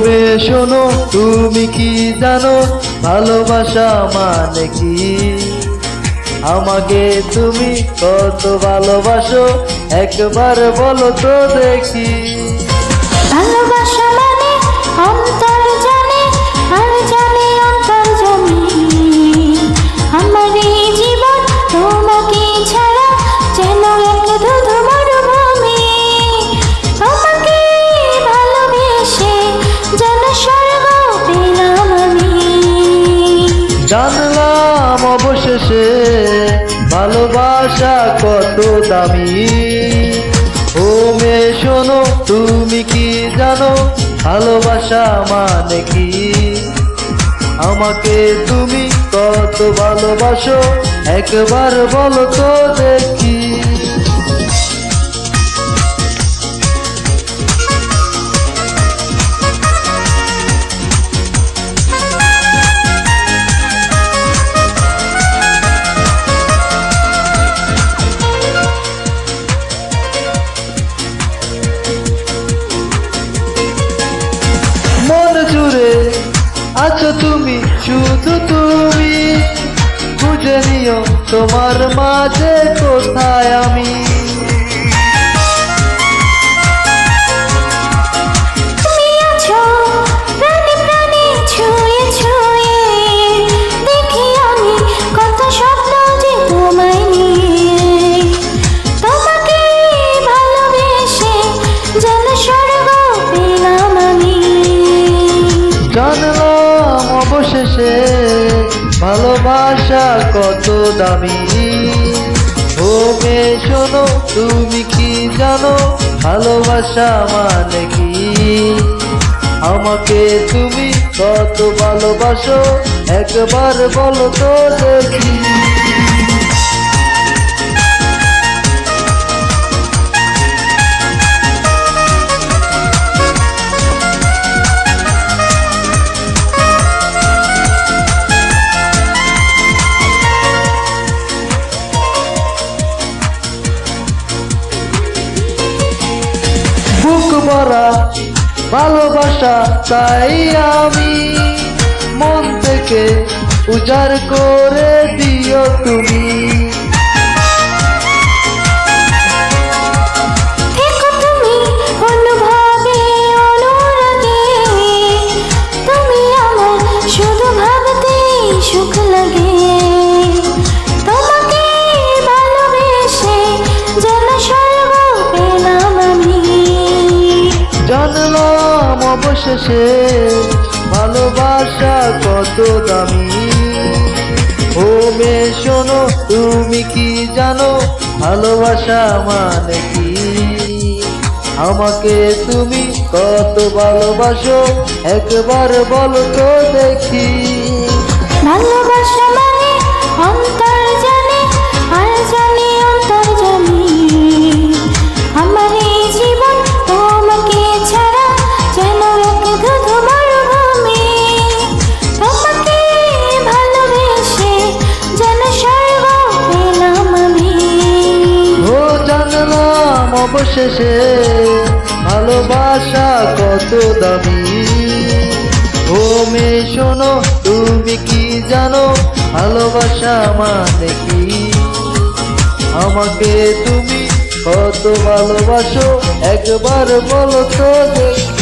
মেয়ে শোনো, তুমি কি জানো? ভালোবাসা মানে কি? আমাকে তুমি কত ভালোবাসো? একবার বলো তো দেখি। ভালোবাসা অবশেষে ভালোবাসা কত দামি। ও মে শোনো, তুমি কি জানো, ভালোবাসা মানে কি? আমাকে তুমি কত ভালোবাসো, একবার বলো তো দেখি। তোমার মাঝে কোথায় আমি? কত দামি। ও মে শোনো, তুমি কি জানো? ভালোবাসা মানে কি? আমাকে তুমি কত ভালোবাসো? একবার বলো তো দেখি। ভরা ভালোবাসা চাই আমি মন থেকে উজাড় করে দিও তুমি। সুখ লাগে। অবশেষে ভালোবাসা কত দামি। ও মে শোনো, তুমি কি জানো ভালোবাসা মানে কি? আমাকে তুমি কত ভালোবাসো, একবার বলো তো দেখি। ভালোবাসা অবশেষে ভালোবাসা কত দামি। ও মে শোনো, তুমি কি জানো ভালোবাসা মানে কি? আমাকে তুমি কত ভালোবাসো, একবার বলো তো দেখি